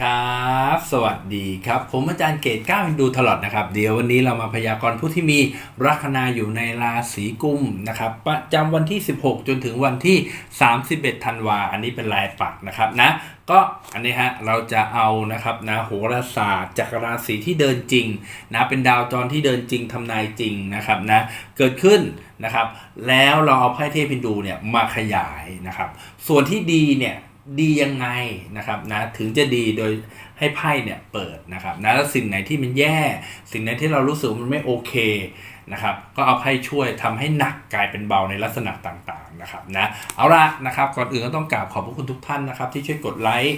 ครับ สวัสดีครับ ผมอาจารย์เกตก้าวดูตลอดนะครับ เดี๋ยววันนี้เรามาพยากรณ์ผู้ที่มีลัคนาอยู่ในราศีกุมนะครับ ประจำวันที่ 16 จนถึงวันที่ 31 ธันวา อันนี้เป็นลายปักนะครับนะ ก็อันนี้ฮะ เราจะเอานะครับนะโหราศาสตร์จากราศีที่เดินจริงนะเป็นดาวจรที่เดินจริงทำนายจริงนะครับนะเกิดขึ้นนะครับ แล้วเราเอาไพ่เทพฮินดูเนี่ยมาขยายนะครับ ส่วนที่ดีเนี่ย ดียังไงนะครับนะถึงจะดีโดยให้ไพ่เนี่ยเปิดนะครับนะแล้วสิ่งไหนที่มันแย่ สิ่งไหนที่เรารู้สึกว่ามันไม่โอเคนะครับก็เอาไพ่ช่วยทำให้หนักกลายเป็นเบาในลักษณะต่างๆนะครับนะเอาละนะครับก่อนอื่นก็ต้องกราบขอบพระคุณทุกท่านนะครับที่ช่วยกดไลค์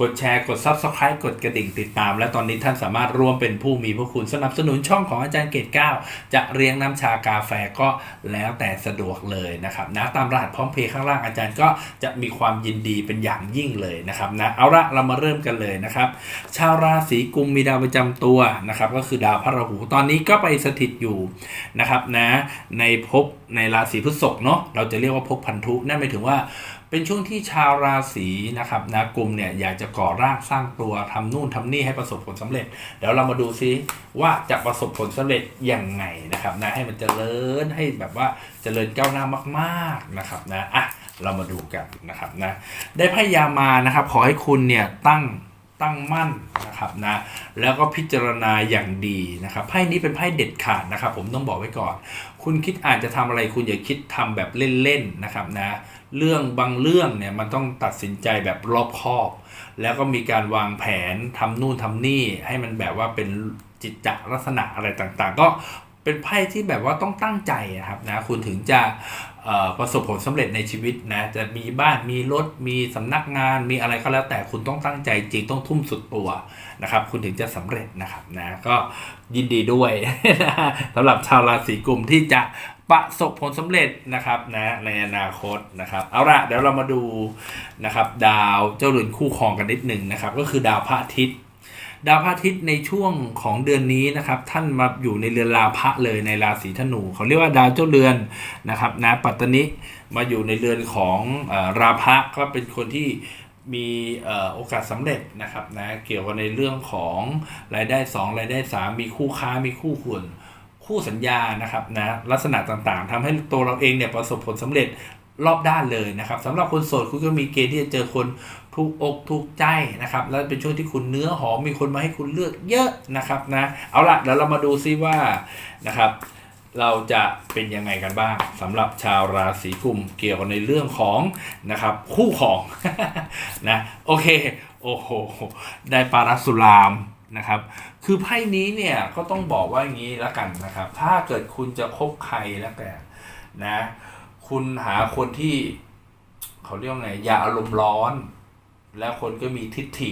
กดแชร์ กด Subscribe กดกระดิ่งติดตาม และตอนนี้ท่านสามารถร่วมเป็นผู้มีพระคุณสนับสนุนช่องของอาจารย์เกตเก้าจะเรียงน้ำชากาแฟก็แล้วแต่สะดวกเลยนะครับนะตามรหัสพร้อมเพย์ข้างล่างอาจารย์ก็จะมีความยินดีเป็นอย่างยิ่งเลยนะครับนะเอาละเรามาเริ่มกันเลยนะครับชาวราศีกุมมีดาวประจำตัวนะครับก็คือดาวพระราหูตอนนี้ก็ไปสถิตอยู่นะครับนะในภพในราศีพฤษภเนาะเราจะเรียกว่าภพพันธุนั่นหมายถึงว่า เป็นช่วงที่ชาวราศีนะครับนะกลุ่มเนี่ยอยากจะก่อร่างสร้างตัวทำนู่นทำนี่ให้ประสบผลสำเร็จ เดี๋ยวเรามาดูซิว่าจะประสบผลสำเร็จยังไงนะครับนะให้มันจเจริญให้แบบว่าจเจริญก้าวหน้ามากๆนะครับนะอะเรามาดูกันนะครับนะได้ไพ่ยามานะครับ ขอให้คุณเนี่ยตั้งตั้งมั่นนะครับนะแล้วก็พิจารณาอย่างดีนะครับไพ่นี้เป็นไพ่เด็ดขาดนะครับ ผมต้องบอกไว้ก่อน คุณคิดอาจจะทำอะไรคุณอย่าคิดทำแบบเล่นๆนะครับนะ เรื่องบางเรื่องเนี่ยมันต้องตัดสินใจแบบรอบคอบ แล้วก็มีการวางแผนทำนู่นทำนี่ ให้มันแบบว่าเป็นจิตจลักษณะอะไรต่างๆ ก็เป็นไพ่ที่แบบว่าต้องตั้งใจอะครับนะคุณถึงจะประสบผลสำเร็จในชีวิตนะจะมีบ้านมีรถมีสำนักงานมีอะไรก็แล้วแต่คุณต้องตั้งใจจริงต้องทุ่มสุดตัวนะครับ คุณถึงจะสำเร็จนะครับนะก็ยินดีด้วยสำหรับชาวราศีกุมที่จะ ประสบผลสำเร็จนะครับนะในอนาคตนะครับเอาละเดี๋ยวเรามาดูนะครับดาวเจ้าเรือนคู่ครองกันนิดหนึ่งนะครับ ก็คือดาวพระอาทิตย์ ดาวพระอาทิตย์ในช่วงของเดือนนี้นะครับ ท่านมาอยู่ในเรือนราพะเลยในราศีธนูเขาเรียกว่าดาวเจ้าเรือนนะครับนะปัตตนิมาอยู่ในเรือนของอราพะก็เป็นคนที่มีโอกาสสำเร็จนะครับนะเกี่ยวกับในเรื่องของรายได้สองรายได้สามมีคู่ค้ามีคู่ควร คู่สัญญานะครับนะลักษณะต่างๆทำให้ตัวเราเองเนี่ยประสบผลสำเร็จรอบด้านเลยนะครับสำหรับคนโสดคุณก็มีเกณฑ์ที่จะเจอคนถูกอกถูกใจนะครับ แล้วเป็นช่วงที่คุณเนื้อหอมมีคนมาให้คุณเลือกเยอะนะครับนะเอาละเดี๋ยวเรามาดูซิว่านะครับ เราจะเป็นยังไงกันบ้างสำหรับชาวราศีกุมเกี่ยวกับในเรื่องของนะครับ คู่ของนะโอเคโอ้โหได้ปารัสสุราม นะครับ คือไพ่นี้เนี่ยก็ต้องบอกว่าอย่างนี้ล้วกันนะครับ ถ้าเกิดคุณจะคบใครแล้วแต่นะ คุณหาคนที่เขาเรียกว่าไงอย่าอารมณ์ร้อน แล้วคนก็มีทิฏฐิ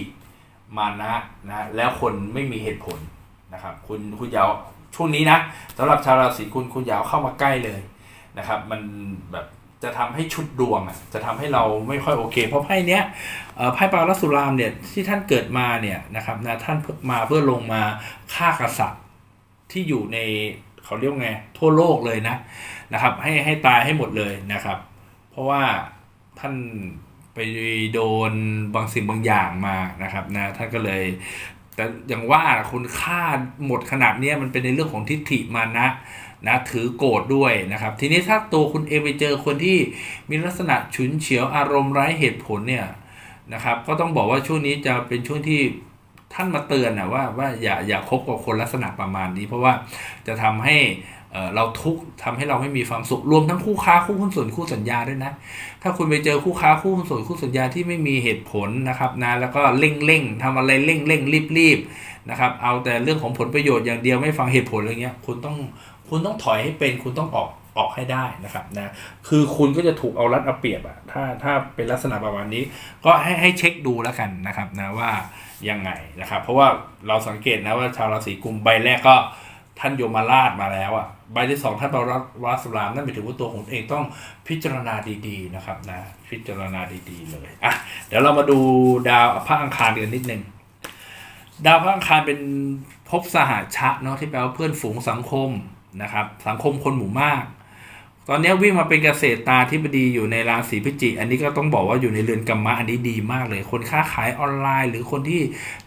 มานะนะแล้วคนไม่มีเหตุผลนะครับ คุณคุณอยาวช่วงนี้นะสำหรับชาวราศีคุณคุณอยาวเข้ามาใกล้เลยนะครับ มันแบบ จะทำให้ชุดดวงอะจะทำให้เราไม่ค่อยโอเค เพราะไพ่เนี้ยไพ่ปารัสสุรามเนี่ยที่ท่านเกิดมาเนี่ยนะครับนะท่านมาเพื่อลงมาฆ่ากษัตริย์ที่อยู่ในเขาเรียกไงทั่วโลกเลยนะนะครับ ให้ให้ตายให้หมดเลยนะครับ เพราะว่าท่านไปโดนบางสิ่งบางอย่างมานะครับนะท่านก็เลย แต่อย่างว่าคุณค่าหมดขนาดนี้มันเป็นในเรื่องของทิฏฐิมานะ นะถือโกรธด้วยนะครับ ทีนี้ถ้าตัวคุณเองไปเจอคนที่มีลักษณะฉุนเฉียวอารมณ์ไร้เหตุผลเนี่ยนะครับก็ต้องบอกว่าช่วงนี้จะเป็นช่วงที่ท่านมาเตือนนะว่าว่าอย่าอย่าคบกับคนลักษณะประมาณนี้ เพราะว่าจะทำให้ เราทุกข์ทำให้เราไม่มีความสุขรวมทั้งคู่ค้าคู่หุ้นส่วนคู่สัญญาด้วยนะ ถ้าคุณไปเจอคู่ค้าคู่หุ้นส่วนคู่สัญญาที่ไม่มีเหตุผลนะครับนะแล้วก็เร่งเร่งทำอะไรเร่งเร่งรีบรีบนะครับเอาแต่เรื่องของผลประโยชน์อย่างเดียวไม่ฟังเหตุผลอะไรเงี้ยคุณต้องคุณต้องถอยให้เป็นคุณต้องออกออกให้ได้นะครับนะคือคุณก็จะถูกเอารัดเอาเปรียบอะถ้าถ้าเป็นลักษณะประมาณนี้ ก็ให้ให้เช็คดูแล้วกันนะครับนะว่ายังไงนะครับ เพราะว่าเราสังเกตนะว่าชาวราศีกุมใบแรกก็ ท่านโยมราชมาแล้วอะใบที่สองท่านปรวัสลามนั่นหมายถึงว่าตัวของเองต้องพิจารณาดีๆนะครับนะพิจารณาดีๆเลยอะเดี๋ยวเรามาดูดาวพระอังคารกันนิดนึงดาวพระอังคารเป็นภพสหชะเนาะที่แปลว่าเพื่อนฝูงสังคมนะครับสังคมคนหมู่มาก ตอนนี้วิ่งมาเป็นเกษตรตาธิบดีอยู่ในราศีพิจิกอันนี้ก็ต้องบอกว่าอยู่ในเรือนกรรมะอันนี้ดีมากเลย คนค้าขายออนไลน์ หรือคนที่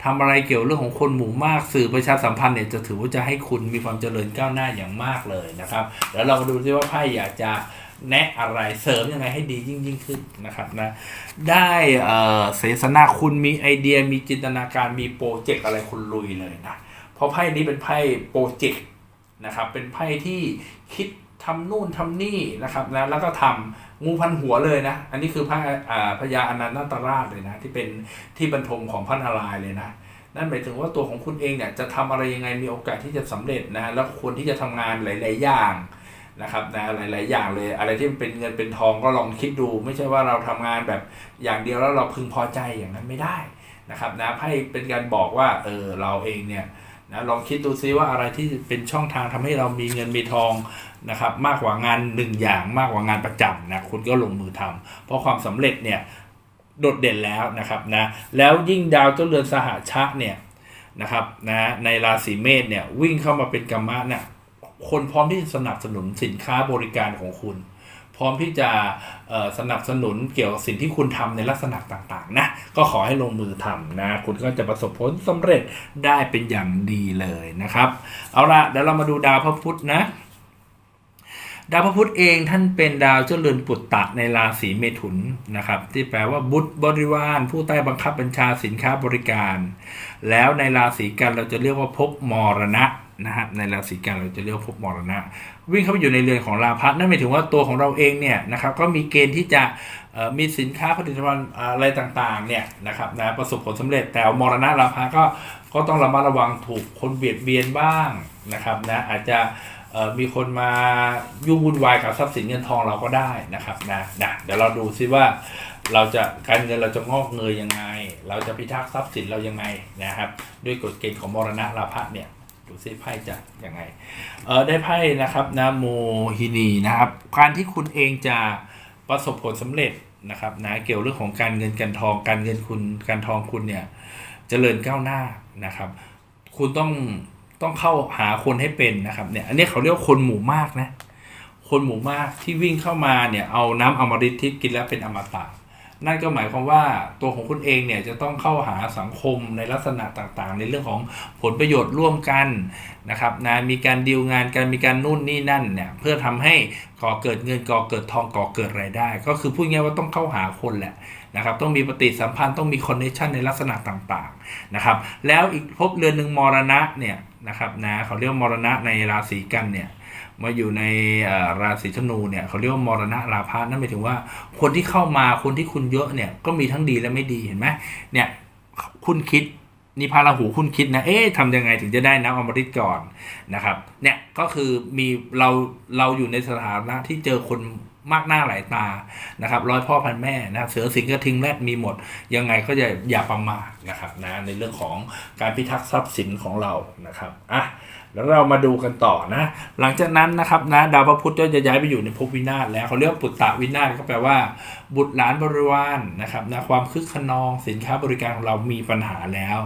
ทำอะไรเกี่ยวเรื่องของคนหมู่มากสื่อประชาสัมพันธ์เนี่ยจะถือว่าจะให้คุณมีความเจริญก้าวหน้าอย่างมากเลยนะครับ แล้วเรามาดูซิว่าไพ่อยากจะแนะอะไรเสริมยังไงให้ดียิ่งยิ่งขึ้นนะครับนะได้เอ่อเสสนาคุณมีไอเดียมีจินตนาการมีโปรเจกต์อะไรคุณลุยเลยนะเพราะไพ่นี้เป็นไพ่โปรเจกต์นะครับเป็นไพ่ที่คิด ทำนู่นทำนี่นะครับนะแล้วก็ทำงูพันหัวเลยนะ อันนี้คือพระพญาอนันตราชเลยนะ ที่เป็นที่บรรทมของพระนารายณ์เลยนะนั่นหมายถึงว่าตัวของคุณเองเนี่ยจะทำอะไรยังไงมีโอกาสที่จะสำเร็จนะ แล้วควรที่จะทำงานหลาย ๆ อย่างนะครับนะหลาย ๆ อย่างเลย อะไรที่มันเป็นเงินเป็นทองก็ลองคิดดู ไม่ใช่ว่าเราทำงานแบบอย่างเดียวแล้วเราพึงพอใจอย่างนั้นไม่ได้นะครับนะไพ่เป็นการบอกว่าเออเราเองเนี่ยนะลองคิดดูซิว่าอะไรที่เป็นช่องทางทำให้เรามีเงินมีทอง นะครับมากกว่างานหนึ่งอย่างมากกว่างานประจำนะคุณก็ลงมือทำเพราะความสำเร็จเนี่ยโดดเด่นแล้วนะครับนะแล้วยิ่งดาวเจ้าเรือนสหชะเนี่ยนะครับนะในราศีเมษเนี่ยวิ่งเข้ามาเป็นกรรมะเนี่ยคนพร้อมที่จะสนับสนุนสินค้าบริการของคุณ พร้อมที่จะสนับสนุนเกี่ยวกับสิ่งที่คุณทำในลักษณะต่างๆนะก็ขอให้ลงมือทำนะคุณก็จะประสบผลสำเร็จได้เป็นอย่างดีเลยนะครับ เอาละเดี๋ยวเรามาดูดาวพระพุธนะ ดาวพระพุธเองท่านเป็นดาวเจ้าเรือนปุตตะในราศีเมถุนนะครับที่แปลว่าบุตรบริวาร ผู้ใต้บังคับบัญชาสินค้าบริการ แล้วในราศีกันเราจะเรียกว่าภพมรณะนะครับในราศีกันเราจะเรียกภพมรณะ วิ่งเข้าไปอยู่ในเรือนของราพัฒนั่นหมายถึงว่าตัวของเราเองเนี่ยนะครับก็มีเกณฑ์ที่จะมีสินค้าผลิตภัณฑ์อะไรต่างๆเนี่ยนะครับนะประสบผลสำเร็จแต่มรณะราพะก็ก็ต้องระมัดระวังถูกคนเบียดเบียนบ้างนะครับนะอาจจะ มีคนมายุ่งวุ่นวายกับทรัพย์สินเงินทองเราก็ได้นะครับนะนะเดี๋ยวเราดูซิว่าเราจะการเงินเราจะงอกเงยยังไง เราจะพิทักษ์ทรัพย์สินเรายังไงนะครับ ด้วยกฎเกณฑ์ของมรณะราพะเนี่ยดูซิไพ่จะยังไงเออได้ไพ่นะครับนะโมฮินีนะครับการที่คุณเองจะประสบผลสำเร็จนะครับนะเกี่ยวเรื่องของการเงินการทอง การเงินคุณการทองคุณเนี่ยเจริญก้าวหน้านะครับ คุณต้อง ต้องเข้าหาคนให้เป็นนะครับเนี่ยอันนี้เขาเรียกคนหมู่มากนะคนหมู่มากที่วิ่งเข้ามาเนี่ยเอาน้ำอมฤตที่กินแล้วเป็นอมตะ นั่นก็หมายความว่าตัวของคุณเองเนี่ยจะต้องเข้าหาสังคมในลักษณะต่างๆ ในเรื่องของผลประโยชน์ร่วมกันนะครับนะมีการดีลงานกันมีการนู่นนี่นั่นเนี่ยเพื่อทำให้ก่อเกิดเงินก่อเกิดทองก่อเกิดรายได้ ก็คือพูดง่ายๆว่าต้องเข้าหาคนแหละนะครับต้องมีปฏิสัมพันธ์ต้องมีคอนเนคชันในลักษณะต่างๆนะครับแล้วอีกภพเรือนหนึ่งมรณะเนี่ย นะครับนะเขาเรียกมรณะในราศีกันเนี่ยมาอยู่ในราศีธนูเนี่ยเขาเรียกว่ามรณะราพะนั่นหมายถึงว่า คนที่เข้ามาคนที่คุณเยอะเนี่ยก็มีทั้งดีและไม่ดีเห็นไหมเนี่ยคุณคิดนี่พาราหูคุณคิดนะ เอ๊ะทำยังไงถึงจะได้น้ำอมฤตก่อนนะครับ เนี่ยก็คือมีเราเราอยู่ในสถานะที่เจอคน มากหน้าหลายตานะครับร้อยพ่อพันแม่นะครับเสือสิงห์กระทิงแรดมีหมด ยังไงก็จะอย่าประมาทนะครับนะในเรื่องของการพิทักษ์ทรัพย์สินของเรานะครับอะแล้วเรามาดูกันต่อนะ หลังจากนั้นนะครับนะดาวพระพุธก็จะย้ายไปอยู่ในภพวินาศแล้วเขาเรียกปุตตะวินาศก็แปลว่า บุตรหลานบริวารนะครับนะความคึกขนองสินค้าบริการของเรามีปัญหาแล้ว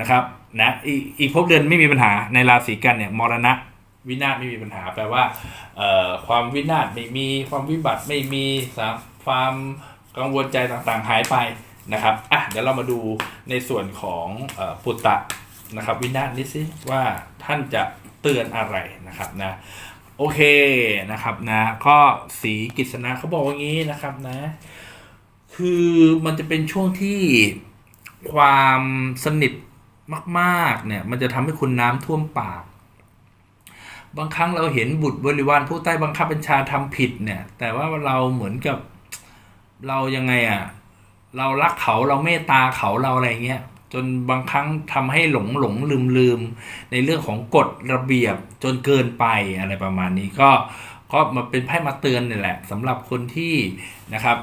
นะครับนะอีกอีกภพเดือนไม่มีปัญหาในราศีกันเนี่ยมรณะ วินาศไม่มีปัญหา แปลว่าความวินาศไม่มีความวิบัติไม่มีความกังวลใจต่างๆ หายไปนะครับอะเดี๋ยวเรามาดูในส่วนของอปุตตะนะครับวินาศนี้สิว่าท่านจะเตือนอะไรนะครับนะโอเคนะครับนะก็สีกฤษณะเขาบอกว่างี้นะครับนะคือมันจะเป็นช่วงที่ความสนิทมาก ๆ เนี่ย มันจะทำให้คุณน้ำท่วมปาก บางครั้งเราเห็นบุตรบริวารผู้ใต้บังคับบัญชาทำผิดเนี่ย แต่ว่าเราเหมือนกับเรายังไงอะ่ะ เรารักเขาเราเมตตาเขาเราอะไรเงี้ยจนบางครั้งทำให้หลงหลงลืมลืมในเรื่องของกฎระเบียบจนเกินไปอะไรประมาณนี้ก็ก็มาเป็นไพ่มาเตือนนี่แหละสำหรับคนที่นะครับ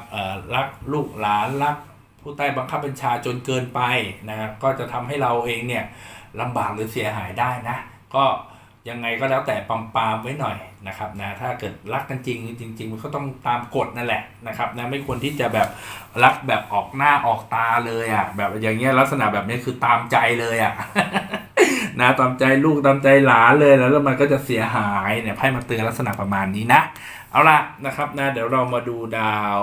รักลูกหลานรักผู้ใต้บังคับบัญชาจนเกินไปนะครับก็จะทำให้เราเองเนี่ยลำบากหรือเสียหายได้นะ ก็ ยังไงก็แล้วแต่ปั๊มปามไว้หน่อยนะครับนะถ้าเกิดรักกันจริงจริง ๆ มันก็ต้องตามกฎนั่นแหละนะครับนะไม่ควรที่จะแบบรักแบบออกหน้าออกตาเลยอะแบบอย่างเงี้ยลักษณะแบบนี้คือตามใจเลยอะนะตามใจลูกตามใจหลานเลยแล้วแล้วมันก็จะเสียหายเนี่ยไพ่มาเตือนลักษณะประมาณนี้นะ เอาละนะครับนะเดี๋ยวเรามาดูดาว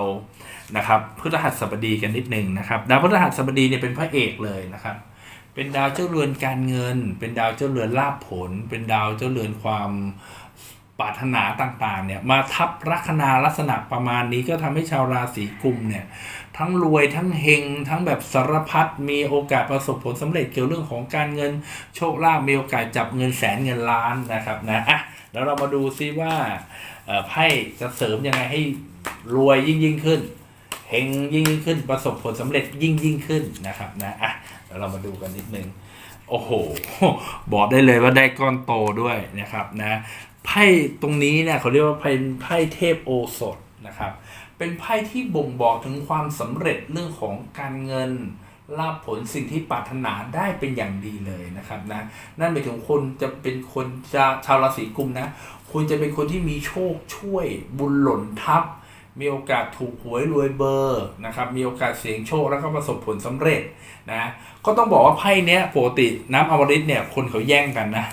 นะครับพฤหัสบดีกันนิดหนึ่งนะครับดาวพฤหัสบดีเนี่ยเป็นพระเอกเลยนะครับ เป็นดาวเจ้าเรือนการเงิน เป็นดาวเจ้าเรือนลาภผล เป็นดาวเจ้าเรือนความปรารถนาต่างๆเนี่ยมาทับลัคนาลักษณะประมาณนี้ก็ทำให้ชาวราศีกุมเนี่ยทั้งรวยทั้งเฮงทั้งแบบสารพัดมีโอกาสประสบผลสำเร็จเกี่ยวเรื่องของการเงินโชคลาภมีโอกาสจับเงินแสนเงินล้านนะครับนะอะแล้วเรามาดูซิว่าไพ่จะเสริมยังไงให้รวยยิ่งยิ่งขึ้นเฮงยิ่งยิ่งขึ้นประสบผลสำเร็จยิ่งยิ่งขึ้นนะครับนะอะ ดี๋ยวเรามาดูกันนิดนึง โอ้โห บอกได้เลยว่าได้ก้อนโตด้วยนะครับนะไพ่ตรงนี้เนี่ยเขาเรียกว่าไพ่ไพ่เทพโอสถนะครับ เป็นไพ่ที่บ่งบอกถึงความสำเร็จเรื่องของการเงินลาภผลสิ่งที่ปรารถนาได้เป็นอย่างดีเลยนะครับนะนั่นหมายถึงคนจะเป็นคนจะชาวราศีกุมนะคุณจะเป็นคนที่มีโชคช่วยบุญหล่นทับ มีโอกาสถูกหวยรวยเบอร์นะครับ มีโอกาสเสี่ยงโชคแล้วก็ประสบผลสำเร็จนะ ก็ต้องบอกว่าไพ่เนี้ยปกติน้ำอมฤตเนี่ยคนเขาแย่งกันนะ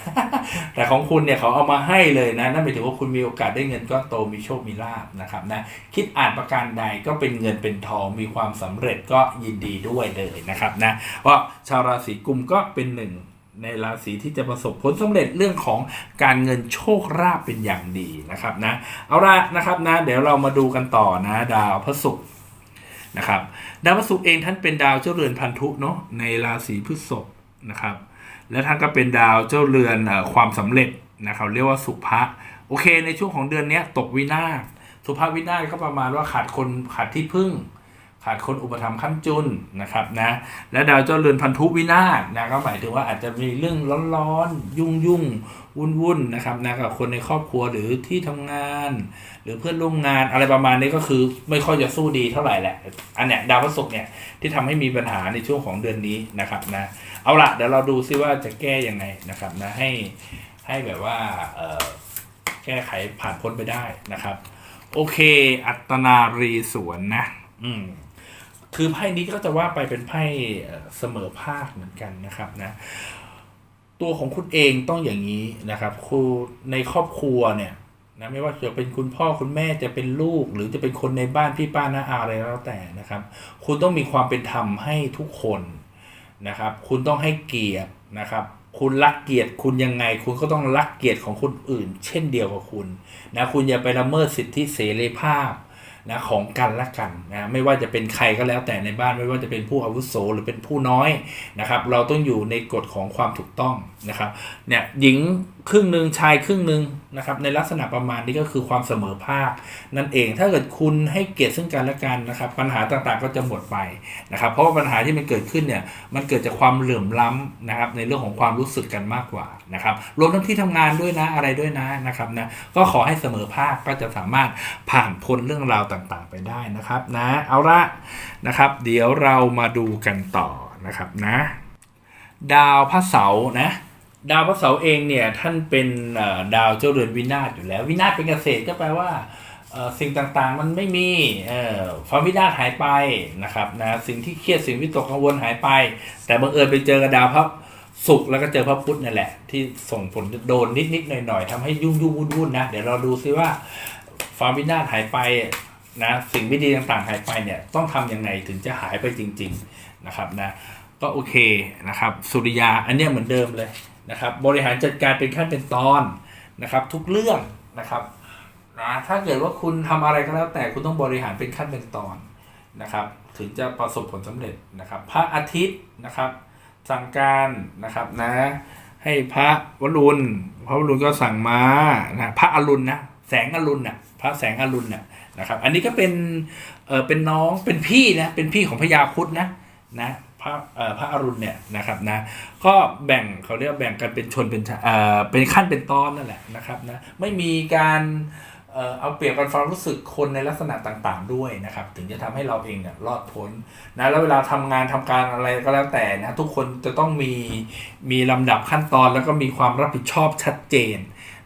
แต่ของคุณเนี่ยเขาเอามาให้เลยนะ นั่นหมายถึงว่าคุณมีโอกาสได้เงินก้อนโตมีโชคมีลาบนะครับนะ คิดอ่านประการใดก็เป็นเงินเป็นทองมีความสำเร็จก็ยินดีด้วยเลยนะครับนะ เพราะชาวราศีกุมก็เป็นหนึ่ง ในราศีที่จะประสบผลสำเร็จเรื่องของการเงินโชคราบเป็นอย่างดีนะครับนะเอาละนะครับนะเดี๋ยวเรามาดูกันต่อนะดาวพระศุกร์นะครับดาวพระศุกร์เองท่านเป็นดาวเจ้าเรือนพันธุเนาะในราศีพฤษภนะครับและท่านก็เป็นดาวเจ้าเรือนความสำเร็จนะครับเรียกว่าสุภะโอเค ในช่วงของเดือนนี้ตกวินาศสุภาพวินาศก็ประมาณว่าขาดคนขาดที่พึ่ง ขาดคนอุปถัมภ์ค้ำจุนนะครับนะและดาวเจ้าเรือนพันธุวินาศนะก็หมายถึงว่าอาจจะมีเรื่องร้อนๆยุ่งยุ่งวุ่นวุ่นๆนะครับนะกับคนในครอบครัวหรือที่ทำงาน หรือเพื่อนร่วมงานอะไรประมาณนี้ก็คือไม่ค่อยจะสู้ดีเท่าไหร่แหละ อันเนี้ยดาวพฤหัสเนี่ยที่ทำให้มีปัญหาในช่วงของเดือนนี้นะครับนะเอาละเดี๋ยวเราดูซิว่าจะแก้ยังไงนะครับนะให้ให้แบบว่าเออแก้ไขผ่านพ้นไปได้นะครับ โอเค อัตนารีสวนนะ อืม คือไพ่นี้ก็จะว่าไปเป็นไพ่เสมอภาคเหมือนกันนะครับนะตัวของคุณเองต้องอย่างนี้นะครับครูในครอบครัวเนี่ยนะไม่ว่าจะเป็นคุณพ่อคุณแม่จะเป็นลูก หรือจะเป็นคนในบ้านพี่ป้าน้าอาอะไรก็แล้วแต่นะครับ คุณต้องมีความเป็นธรรมให้ทุกคนนะครับ คุณต้องให้เกียรตินะครับ คุณรักเกียรติคุณยังไง คุณก็ต้องรักเกียรติของคนอื่น เช่นเดียวกับคุณนะคุณอย่าไปละเมิดสิทธิเสรีภาพ นะของกันและกันนะไม่ว่าจะเป็นใครก็แล้วแต่ในบ้านไม่ว่าจะเป็นผู้อาวุโสหรือเป็นผู้น้อยนะครับ เราต้องอยู่ในกฎของความถูกต้องนะครับเนี่ยหญิงครึ่งหนึ่งชายครึ่งหนึ่งนะครับในลักษณะประมาณนี้ก็คือความเสมอภาค นั่นเองถ้าเกิดคุณให้เกียรติซึ่งกันและกันนะครับ ปัญหาต่างๆก็จะหมดไปนะครับ เพราะว่าปัญหาที่มันเกิดขึ้นเนี่ยมันเกิดจากความเหลื่อมล้ำนะครับในเรื่องของความรู้สึกกันมากกว่า นะครับรวมทั้งที่ทำงานด้วยนะอะไรด้วยนะนะครับนะก็ขอให้เสมอภาคก็จะสามารถผ่านพ้นเรื่องราวต่างๆ ไปได้นะครับนะเอาละนะครับ เดี๋ยวเรามาดูกันต่อนะครับนะดาวพระเสาร์นะดาวพระเสาร์เองเนี่ยท่านเป็นดาวเจ้าเรือนวินาศอยู่แล้ว วินาศเป็นเกษตรก็แปลว่าสิ่งต่างๆมันไม่มีความวินาศหายไปนะครับนะสิ่งที่เครียดสิ่งวิตกกังวลหายไป แต่บังเอิญไปเจอกับดาวพระ ศุกร์แล้วก็เจอพระพุธนั่นแหละ ที่ส่งผลโดนนิดๆหน่อยๆทำให้ยุ่งยุ่งวุ่นวุ่นๆนะ เดี๋ยวเราดูซิว่าความวินาศหายไปนะสิ่งไม่ดีต่างๆหายไปเนี่ยต้องทำยังไงถึงจะหายไปจริง ๆนะครับนะก็โอเคนะครับสุริยาอันเนี้ยเหมือนเดิมเลยนะครับบริหารจัดการเป็นขั้นเป็นตอนนะครับทุกเรื่องนะครับนะถ้าเกิดว่าคุณทำอะไรก็แล้วแต่คุณต้องบริหารเป็นขั้นเป็นตอนนะครับ ถึงจะประสบผลสำเร็จนะครับ พระอาทิตย์นะครับ สั่งการนะครับนะ ให้พระวรุณพระวรุณก็สั่งมานะพระอรุณนะแสงอรุณน่ะพระแสงอรุณน่ะนะครับ อันนี้ก็เป็นเออเป็นน้องเป็นพี่นะเป็นพี่ของพญาคุดนะนะพระเอ่อพระอรุณเนี่ยนะครับนะก็แบ่งเขาเรียกว่าแบ่งกันเป็นชนเป็นชาเอ่อเป็นขั้นเป็นตอนนั่นแหละนะครับนะไม่มีการเเอาเปรียบกันความรู้สึกคนในลักษณะต่างๆ ด้วยนะครับ ถึงจะทำให้เราเองเนี่ยรอดพ้นนะแล้วเวลาทำงานทำการอะไรก็แล้วแต่นะทุกคนจะต้องมีมีลำดับขั้นตอนแล้วก็มีความรับผิดชอบชัดเจน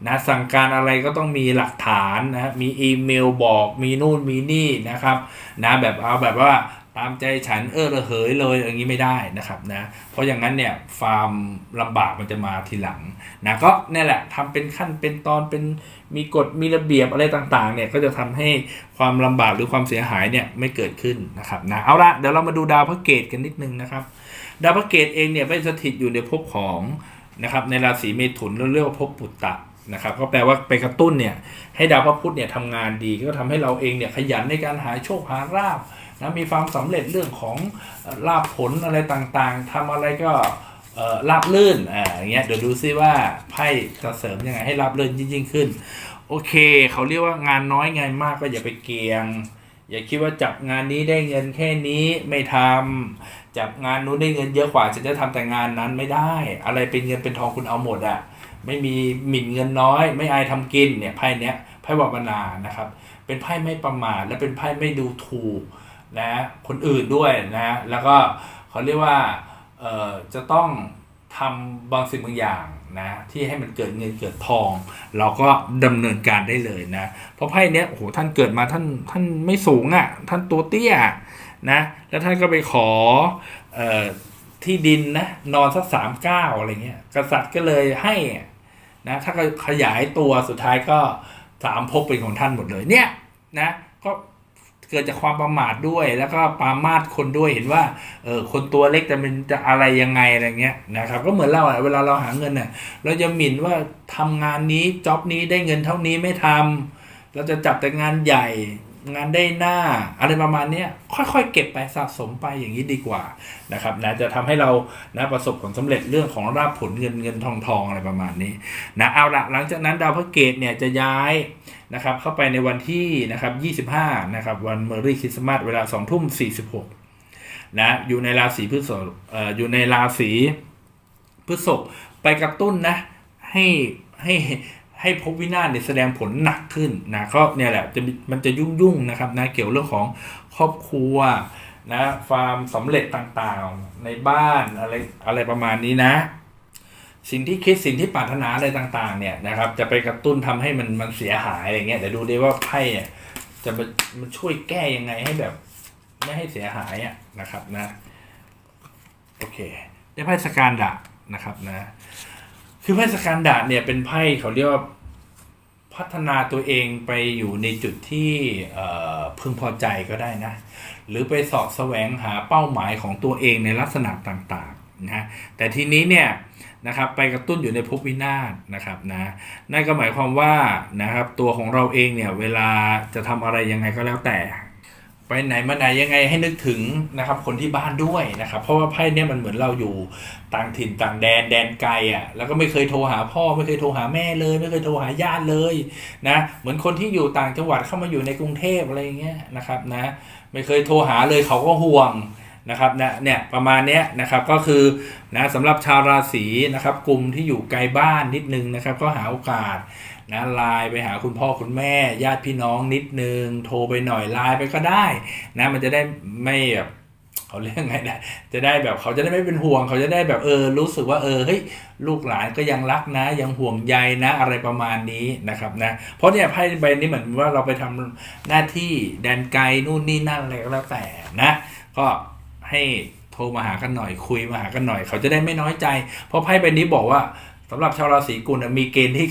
นะสั่งการอะไรก็ต้องมีหลักฐานนะมีอีเมลบอกมีนู่นมีนี่นะครับนะแบบเอาแบบว่า ตามใจฉันเออระเหยเลยอย่างนี้ไม่ได้นะครับนะเพราะอย่างนั้นเนี่ยฟาร์มลำบากมันจะมาทีหลังนะก็นี่แหละทำเป็นขั้นเป็นตอนเป็นมีกฎมีระเบียบอะไรต่างๆเนี่ยก็จะทำให้ความลำบากหรือความเสียหายเนี่ยไม่เกิดขึ้นนะครับนะเอาละเดี๋ยวเรามาดูดาวพระเกตกันนิดนึงนะครับ ดาวพระเกตเองเนี่ยไปสถิตอยู่ในภพของนะครับในราศีเมถุนเราเรียกว่าภพปุตตะนะครับก็แปลว่าไปกระตุ้นเนี่ยให้ดาวพระพุธเนี่ยทำงานดีก็ทำให้เราเองเนี่ยขยันในการหาโชคหาราบ นะมีความสำเร็จเรื่องของลาภผลอะไรต่างๆทำอะไรก็เอ่อราบลื่นอ่าอย่างเงี้ยเดี๋ยวดูซิว่าไพ่จะเสริมยังไงให้ราบลื่นยิ่งๆขึ้น โอเค เขาเรียกว่างานน้อยงานมากก็อย่าไปเกียง อย่าคิดว่าจับงานนี้ได้เงินแค่นี้ไม่ทำจับงานนู้นได้เงินเยอะกว่าจะจะทำแต่งานนั้นไม่ได้ อะไรเป็นเงินเป็นทองคุณเอาหมดอะไม่มีหมิ่นเงินน้อย ไม่อายทำกินเนี่ยไพ่เนี้ยไพ่วานานะครับ เป็นไพ่ไม่ประมาทและเป็นไพ่ไม่ดูถูก นะคนอื่นด้วยนะแล้วก็เขาเรียกว่าเอ่อจะต้องทำบางสิ่งบางอย่างนะที่ให้มันเกิดเงินเกิดทอง เราก็ดำเนินการได้เลยนะ เพราะไพ่เนี้ยโอ้โหท่านเกิดมาท่านท่านไม่สูงอะ่ะท่านตัวเตี้ยนะแล้วท่านก็ไปขอเอ่อที่ดินนะนอนสักสามเก้าอะไรเงี้ยกษัตริย์ก็เลยให้นะถ้าขยายตัวสุดท้ายก็สามภพเป็นของท่านหมดเลยเนี่ยนะก็ เกิดจากความประมาทด้วย แล้วก็ปรามาดคนด้วยเห็นว่าเออคนตัวเล็กจะเป็นจะอะไรยังไงอะไรเงี้ยนะครับก็เหมือนเราอะเวลาเราหาเงินเนี่ยเราจะหมิ่นว่าทำงานนี้จ็อบนี้ได้เงินเท่านี้ไม่ทำเราจะจับแต่งานใหญ่ งานได้หน้าอะไรประมาณเนี้ยค่อยๆ เก็บไปสะสมไปอย่างนี้ดีกว่านะครับนะจะทำให้เรานะประสบผลสำเร็จเรื่องของราบผลเงินเงินทองทองอะไรประมาณนี้นะเอาละหลังจากนั้นดาวพระเกตเนี่ยจะย้ายนะครับเข้าไปในวันที่นะครับ25นะครับวันเมอรี่คริสต์มาสเวลา2ทุ่ม46นะอยู่ในราศีพฤษภอออยู่ในราศีพฤษภไปกระตุ้นนะให้ให้ ให้ภพวินาศเนี่ยแสดงผลหนักขึ้นนะก็เนี่ยแหละจะมันจะยุ่งยุ่งๆนะครับนะเกี่ยวเรื่องของครอบครัวนะความสำเร็จต่างๆในบ้านอะไรอะไรประมาณนี้นะ สิ่งที่คิดสิ่งที่ปรารถนาอะไรต่างๆ เนี่ยนะครับ จะไปกระตุ้นทำให้มันมันเสียหายอะไรเงี้ยเดี๋ยวดูดิว่าไพ่เนี่ยจะมันมันช่วยแก้ยังไงให้แบบไม่ให้เสียหายอะนะครับนะ โอเค ได้ไพ่สการดะนะครับนะ คือไพ่สการดะเนี่ยเป็นไพ่เขาเรียกว่าพัฒนาตัวเองไปอยู่ในจุดที่พึงพอใจก็ได้นะ หรือไปสอบแสวงหาเป้าหมายของตัวเองในลักษณะต่างๆนะแต่ทีนี้เนี่ยนะครับไปกระตุ้นอยู่ในภพวินาศนะครับนะนั่นก็หมายความว่านะครับตัวของเราเองเนี่ยเวลาจะทำอะไรยังไงก็แล้วแต่ ไปไหนมาไหนยังไงให้นึกถึงนะครับคนที่บ้านด้วยนะครับ เพราะว่าไพ่เนี่ยมันเหมือนเราอยู่ต่างถิ่นต่างแดนแดนไกลอะแล้วก็ไม่เคยโทรหาพ่อไม่เคยโทรหาแม่เลย ไม่เคยโทรหาญาติเลยนะเหมือนคนที่อยู่ต่างจังหวัดเข้ามาอยู่ในกรุงเทพอะไรเงี้ยนะครับนะไม่เคยโทรหาเลยเขาก็ห่วงนะครับนะเนี่ยประมาณเนี้ยนะครับก็คือนะสำหรับชาวราศีนะครับกลุ่มที่อยู่ไกลบ้านนิดนึงนะครับก็หาโอกาส นะไลน์ไปหาคุณพ่อคุณแม่ ญาติพี่น้องนิดนึง โทรไปหน่อยไลน์ไปก็ได้นะมันจะได้ไม่แบบเขาเรียกไงนะจะได้แบบเขาจะได้ไม่เป็นห่วง เขาจะได้แบบเออรู้สึกว่าเออเฮ้ยลูกหลานก็ยังรักนะ ยังห่วงใยนะอะไรประมาณนี้นะครับนะเพราะเนี่ยไพ่ใบนี้เหมือนว่าเราไปทำหน้าที่แดนไกลนู่นนี่นั่นอะไรก็แล้วแต่นะก็ให้โทรมาหากันหน่อยคุยมาหากันหน่อย เขาจะได้ไม่น้อยใจ เพราะไพ่ใบนี้บอกว่า สำหรับชาวราศีกุลน่ะมีเกณฑ์ที่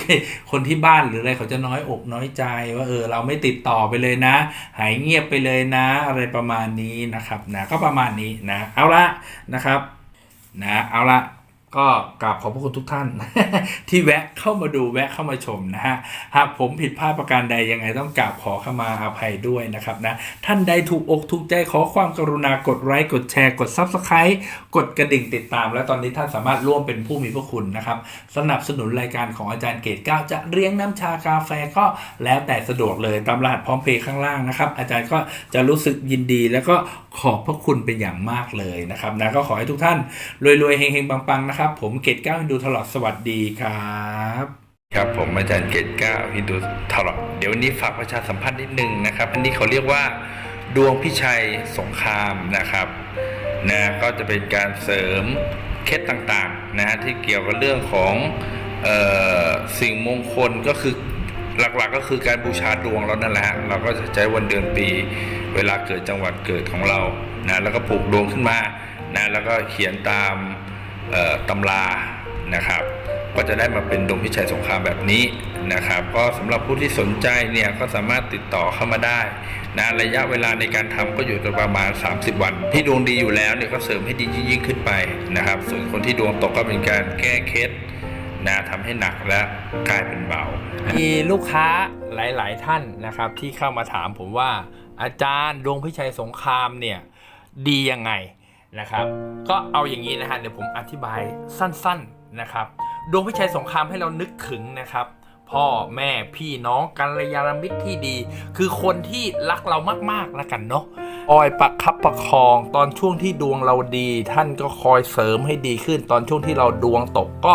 คนที่บ้านหรืออะไรเขาจะน้อยอกน้อยใจว่าเออเราไม่ติดต่อไปเลยนะ หายเงียบไปเลยนะ อะไรประมาณนี้นะครับนะก็ประมาณนี้นะเอาละนะครับนะเอาละ ก็กราบขอบพระคุณทุกท่าน ที่แวะเข้ามาดูแวะเข้ามาชมนะฮะหากผมผิดพลาดประการใดยังไงต้องกราบขอขมาอาภัยด้วยนะครับนะท่านใดถูกอกถูกใจขอความกรุณากดไลค์กดแชร์กด Subscribe กดกระดิ่งติดตาม และตอนนี้ท่านสามารถร่วมเป็นผู้มีพระคุณนะครับสนับสนุนรายการของอาจารย์เกตเก้าจะเลี้ยงน้ำชากาแฟก็แล้วแต่สะดวกเลยตามรหัสพร้อมเพย์ข้างล่างนะครับอาจารย์ก็จะรู้สึกยินดีแล้วก็ขอบพระคุณเป็นอย่างมากเลยนะครับนะก็ขอให้ทุกท่านรวยๆเฮงๆปังๆนะครับ ผมเกตเก้าฮินดูตลอดสวัสดีครับครับผมอาจารย์เกตเก้าฮินดูตลอดเดี๋ยววันนี้ฝากประชาสัมพันธ์นิดนึงนะครับ อันนี้เขาเรียกว่าดวงพิชัยสงครามนะครับนะก็จะเป็นการเสริมเคล็ดต่างๆนะฮะที่เกี่ยวกับเรื่องของออสิ่งมงคลก็คือ หลักๆก็คือการบูชาดวงแล้วนั่นแหละ เราก็จะใช้วันเดือนปี เวลาเกิดจังหวัดเกิดของเรานะแล้วก็ผูกดวงขึ้นมานะแล้วก็เขียนตามตำรานะครับก็จะได้มาเป็นดวงพิชัยสงครามแบบนี้นะครับ ก็สำหรับผู้ที่สนใจเนี่ยก็สามารถติดต่อเข้ามาได้นะระยะเวลาในการทำก็อยู่ประมาณ 30 วัน ที่ดวงดีอยู่แล้วเนี่ยก็เสริมให้ดียิ่งขึ้นไปนะครับ ส่วนคนที่ดวงตกก็เป็นการแก้เคล็ด นะทำให้หนักและกลายเป็นเบา มีลูกค้าหลาย ๆ ท่านนะครับ ที่เข้ามาถามผมว่า อาจารย์ดวงพิชัยสงครามเนี่ยดียังไงนะครับ ก็เอาอย่างนี้นะฮะเดี๋ยวผมอธิบายสั้น ๆนะครับ ดวงพิชัยสงครามให้เรานึกถึงนะครับ พ่อแม่พี่น้องกัลยาณมิตรที่ดี คือคนที่รักเรามากๆแล้วกันเนาะคอยประคับประคองตอนช่วงที่ดวงเราดี ท่านก็คอยเสริมให้ดีขึ้น ตอนช่วงที่เราดวงตกก็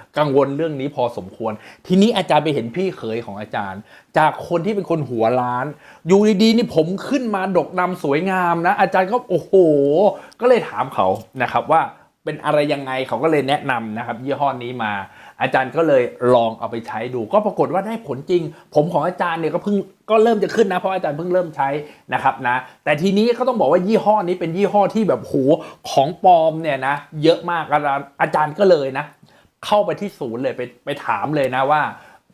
กังวลเรื่องนี้พอสมควร ทีนี้อาจารย์ไปเห็นพี่เขยของอาจารย์ จากคนที่เป็นคนหัวล้าน อยู่ดีๆนี่ผมขึ้นมาดกดำสวยงามนะ อาจารย์ก็โอ้โห ก็เลยถามเขานะครับว่าเป็นอะไรยังไงเขาก็เลยแนะนำนะครับ ยี่ห้อนี้มา อาจารย์ก็เลยลองเอาไปใช้ดู ก็ปรากฏว่าได้ผลจริง ผมของอาจารย์เนี่ยก็เพิ่งก็เริ่มจะขึ้นนะเพราะอาจารย์เพิ่งเริ่มใช้นะครับนะ แต่ทีนี้ก็ต้องบอกว่ายี่ห้อนี้เป็นยี่ห้อที่แบบโหของปลอมเนี่ยนะเยอะมากอาจารย์ก็เลยนะ เข้าไปที่ศูนย์เลยไปไปถามเลยนะว่า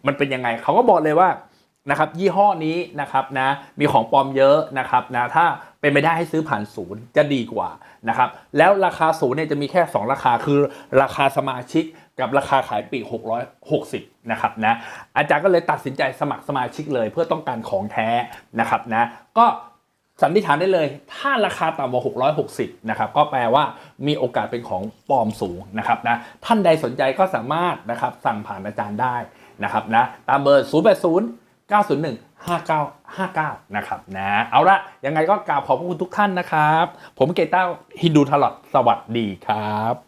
มันเป็นยังไงเขาก็บอกเลยว่านะครับยี่ห้อนี้นะครับนะมีของปลอมเยอะนะครับนะถ้าเป็นไปได้ให้ซื้อผ่านศูนย์จะดีกว่านะครับแล้วราคาศูนย์เนี่ยจะมีแค่ 2 ราคาคือราคาสมาชิกกับราคาขายปีก660นะครับนะอาจารย์ก็เลยตัดสินใจสมัครสมาชิกเลยเพื่อต้องการของแท้นะครับนะก็ สันนิษฐานได้เลย ถ้าราคาต่ำกว่า 660 นะครับ ก็แปลว่ามีโอกาสเป็นของปลอมสูงนะครับนะ ท่านใดสนใจก็สามารถนะครับสั่งผ่านอาจารย์ได้นะครับนะ ตามเบอร์ 080 901 5959 นะครับนะ เอาละยังไงก็กราบขอบพระคุณทุกท่านนะครับ ผมเกต้าฮินดูทลอดสวัสดีครับ